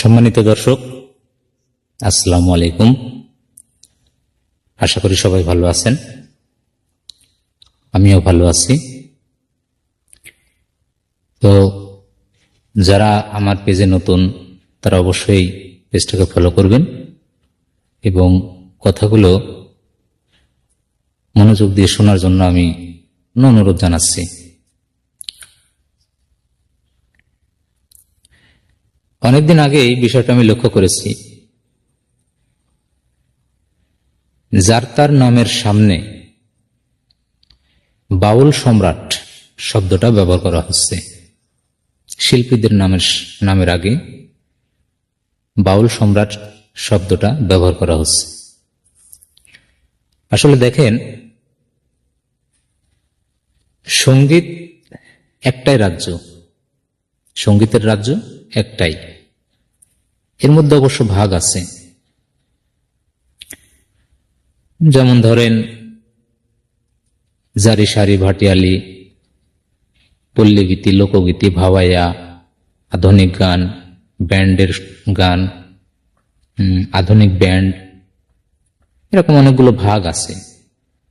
সম্মানিত দর্শক, আসসালামু আলাইকুম। আশা করি সবাই ভালো আছেন। আমিও ভালো আছি। তো যারা আমার পেজে নতুন, তারা অবশ্যই পেজটাকে ফলো করবেন এবং কথাগুলো মনোযোগ দিয়ে শোনার জন্য আমি অনুরোধ জানাচ্ছি। অনেকদিন আগে এই বিষয়টা আমি লক্ষ্য করেছি। যার তার নামের সামনে বাউল সম্রাট শব্দটা ব্যবহার করা হচ্ছে। শিল্পীদের নামের নামের আগে বাউল সম্রাট শব্দটা ব্যবহার করা হচ্ছে। আসলে দেখেন, সংগীত একটাই রাজ্য। সঙ্গীতের রাজ্য একটাই। এর মধ্যে অবশ্য ভাগ আছে। যেমন ধরেন, জারি সারি ভাটিয়ালি, পল্লীগীতি, লোকগীতি, ভাওয়াইয়া, আধুনিক গান, ব্যান্ডের গান আধুনিক ব্যান্ড, এরকম অনেকগুলো ভাগ আছে।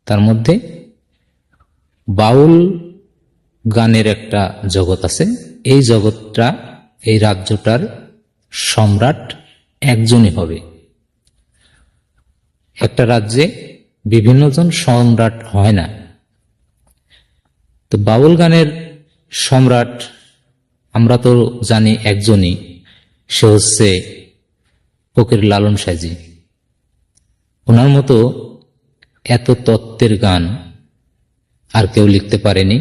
তার মধ্যে বাউল গানের একটা জগৎ আছে। এই জগৎটা, এই রাজ্যটার সম্রাট একজনই হবে। একটা রাজ্যে বিভিন্ন জন সম্রাট হয় না। তো বাউল গানের সম্রাট, আমরা তো জানি একজনই, সে হচ্ছে ফকির লালন সাজি ওনার মতো এত তত্ত্বের গান আর কেউ লিখতে পারেনি।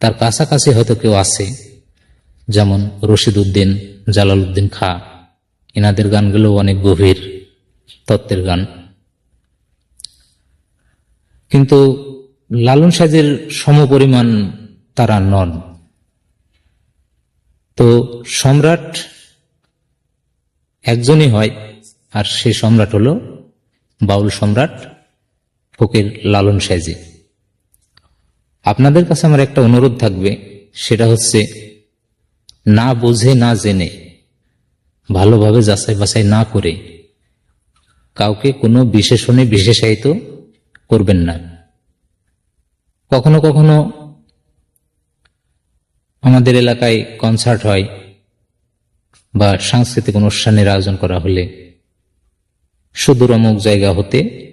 তার কাছাকাছি হয়তো কেউ আছে। যেমন রশিদ উদ্দিন জালাল উদ্দিন খা। এনাদের গানগুলো অনেক গভীর, তত্ত্বের গান। কিন্তু লালন সাজের সমপরিমাণ তারা নন। তো সম্রাট একজনই হয়, আর সে সম্রাট হলো বাউল সম্রাট ফকির লালন সাজি। আপনাদের কাছে আমার একটা অনুরোধ থাকবে, সেটা হচ্ছে না বুঝে, না জেনে, ভালোভাবে যাচাই বাছাই না করে কাউকে কোনো বিশেষণে বিশেষায়িত করবেন না। কখনো কখনো আমাদের এলাকায় কনসার্ট হয় বা সাংস্কৃতিক অনুষ্ঠানের আয়োজন করা হলে সুদূর অমুক জায়গা হতে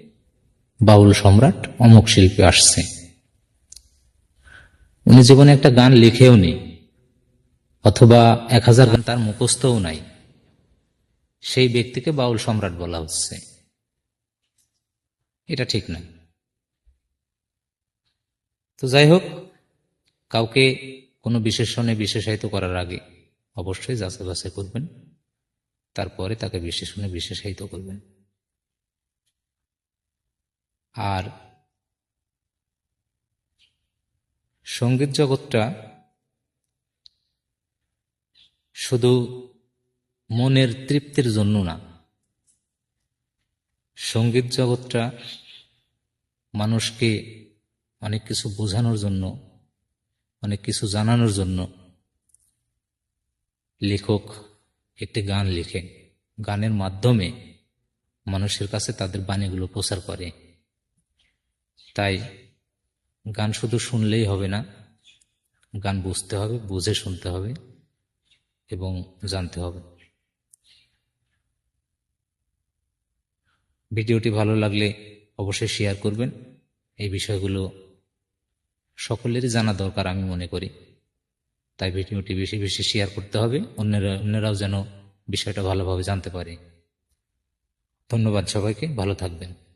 বাউল সম্রাট অমুক শিল্পী আসছে। উনি জীবনে একটা গান লিখেও নি। অথবা এক হাজার গান তার মুখস্থও নাই। সেই ব্যক্তিকে বাউল সম্রাট বলা হচ্ছে। এটা ঠিক না। তো যাই হোক, কাউকে কোনো বিশেষণে বিশেষায়িত করার আগে অবশ্যই যাচাই বাছাই করবেন। তারপরে তাকে বিশেষণে বিশেষায়িত করবেন। আর সংগীত জগৎটা শুধু মনের তৃপ্তির জন্য না, সংগীত জগৎটা মানুষকে অনেক কিছু বোঝানোর জন্য, অনেক কিছু জানানোর জন্য লেখক একটি গান লিখে। গানের মাধ্যমে মানুষের কাছে তাদের বাণীগুলো প্রচার করে। তাই গান শুধু শুনলেই হবে না, গান বুঝতে হবে, বুঝে শুনতে হবে। এবং জানতে হবে। ভিডিওটি ভালো লাগলে অবশ্যই শেয়ার করবেন। এই বিষয়গুলো সকলেরই জানা দরকার আমি মনে করি। তাই ভিডিওটি বেশি বেশি শেয়ার করতে হবে। অন্যরা, অন্যরাও যেন বিষয়টা ভালোভাবে জানতে পারে। ধন্যবাদ সবাইকে। ভালো থাকবেন।